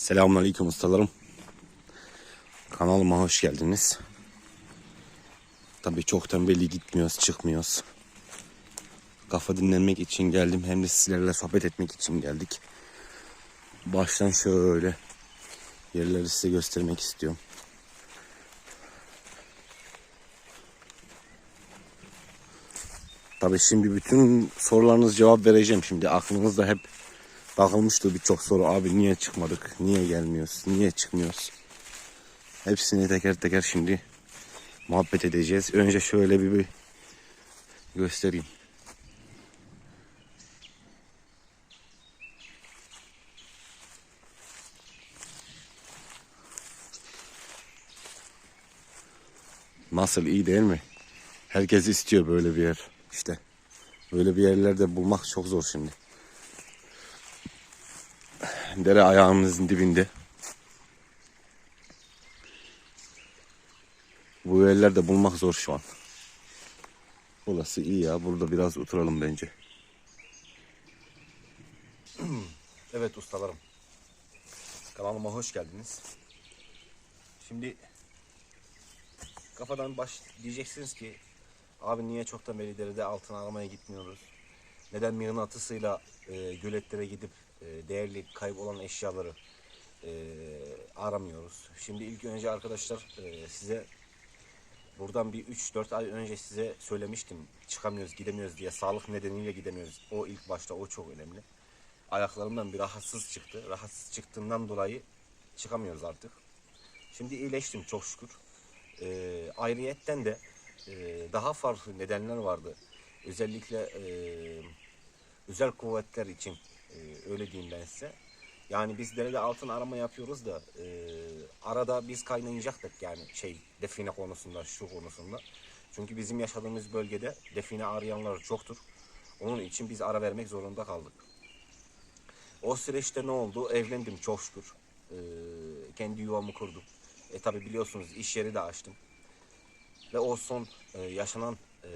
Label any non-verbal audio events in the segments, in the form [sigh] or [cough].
Selamünaleyküm ustalarım. Kanalıma hoş geldiniz. Tabii çoktan belli gitmiyoruz, çıkmıyoruz. Kafa dinlenmek için geldim hem de sizlerle sohbet etmek için geldik. Baştan şöyle yerleri size göstermek istiyorum. Tabii şimdi bütün sorularınız cevap vereceğim. Şimdi aklınızda hep takılmıştı birçok soru. Abi niye çıkmadık? Niye gelmiyoruz? Niye çıkmıyoruz? Hepsini teker teker şimdi muhabbet edeceğiz. Önce şöyle bir, bir göstereyim. Nasıl iyi değil mi? Herkes istiyor böyle bir yer. İşte böyle bir yerlerde bulmak çok zor şimdi. Dere ayağımızın dibinde. Bu yerlerde bulmak zor şu an. Burası iyi ya. Burada biraz oturalım bence. [clears throat] evet ustalarım. Kanalıma hoş geldiniz. Şimdi kafadan baş diyeceksiniz ki abi niye çoktan beri derede altın aramaya gitmiyoruz? Neden mığınatısıyla e, göletlere gidip e, değerli kaybolan eşyaları e, aramıyoruz? Şimdi ilk önce arkadaşlar e, size buradan bir 3-4 ay önce size söylemiştim. Çıkamıyoruz, gidemiyoruz diye. Sağlık nedeniyle gidemiyoruz. O ilk başta o çok önemli. Ayaklarımdan bir rahatsız çıktı. Rahatsız çıktığından dolayı çıkamıyoruz artık. Şimdi iyileştim çok şükür. E, ayrıyetten de e, daha farklı nedenler vardı. Özellikle e, özel kuvvetler için öyle diyeyim ben size. Yani biz derede altın arama yapıyoruz da e, arada biz kaynayacaktık yani şey define konusunda şu konusunda. Çünkü bizim yaşadığımız bölgede define arayanlar çoktur. Onun için biz ara vermek zorunda kaldık. O süreçte ne oldu? Evlendim çok şükür. E, kendi yuvamı kurdum. E tabi biliyorsunuz iş yeri de açtım. Ve o son e, yaşanan e,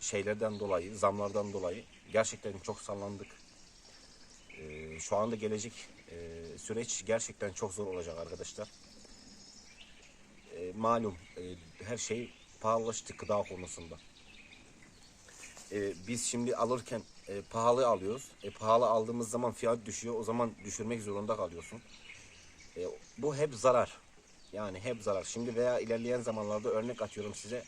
şeylerden dolayı, zamlardan dolayı gerçekten çok sallandık. E, şu anda gelecek e, süreç gerçekten çok zor olacak arkadaşlar. E, malum e, her şey pahalılaştı gıda konusunda. E, biz şimdi alırken e, pahalı alıyoruz. E, pahalı aldığımız zaman fiyat düşüyor. O zaman düşürmek zorunda kalıyorsun. E, bu hep zarar. Yani hep zarar. Şimdi veya ilerleyen zamanlarda örnek atıyorum size.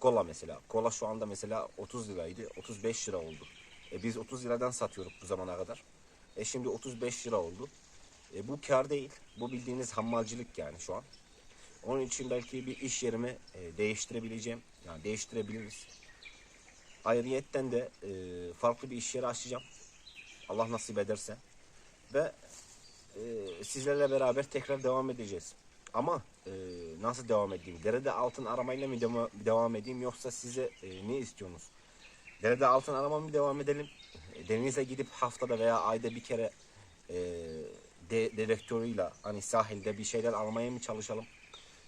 Kola mesela. Kola şu anda mesela 30 liraydı. 35 lira oldu. E biz 30 liradan satıyoruz bu zamana kadar. E şimdi 35 lira oldu. E bu kar değil. Bu bildiğiniz hammalcılık yani şu an. Onun için belki bir iş yerimi e, değiştirebileceğim. Yani değiştirebiliriz. Ayrıyetten de e, farklı bir iş yeri açacağım. Allah nasip ederse. Ve e, sizlerle beraber tekrar devam edeceğiz. Ama e, nasıl devam edeyim? Derede altın aramayla mı devam edeyim yoksa size e, ne istiyorsunuz? Derede altın arama mı devam edelim? E, Denize gidip haftada veya ayda bir kere e, de, dedektörüyle hani sahilde bir şeyler almaya mı çalışalım?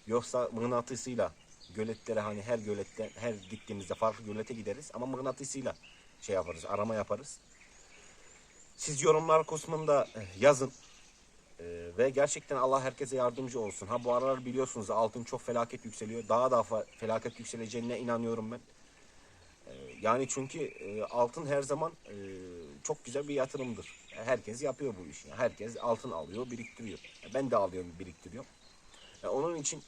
Yoksa mıknatısıyla göletlere hani her gölette her gittiğimizde farklı gölete gideriz ama mıknatısıyla şey yaparız arama yaparız. Siz yorumlar kısmında eh, yazın. Ee, ve gerçekten Allah herkese yardımcı olsun. Ha bu aralar biliyorsunuz altın çok felaket yükseliyor. Daha da felaket yükseleceğine inanıyorum ben. Yani çünkü e, altın her zaman e, çok güzel bir yatırımdır. Herkes yapıyor bu işi. Herkes altın alıyor, biriktiriyor. Ben de alıyorum, biriktiriyorum. Yani onun için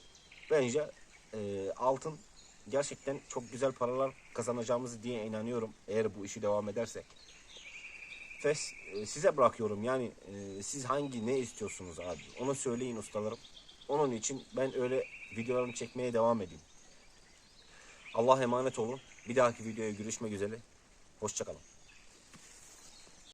bence e, altın gerçekten çok güzel paralar kazanacağımızı diye inanıyorum. Eğer bu işi devam edersek. Ve e, size bırakıyorum yani e, siz hangi ne istiyorsunuz abi onu söyleyin ustalarım. Onun için ben öyle videolarımı çekmeye devam edeyim. Allah emanet olun. Bir dahaki videoya görüşmek üzere. Hoşçakalın.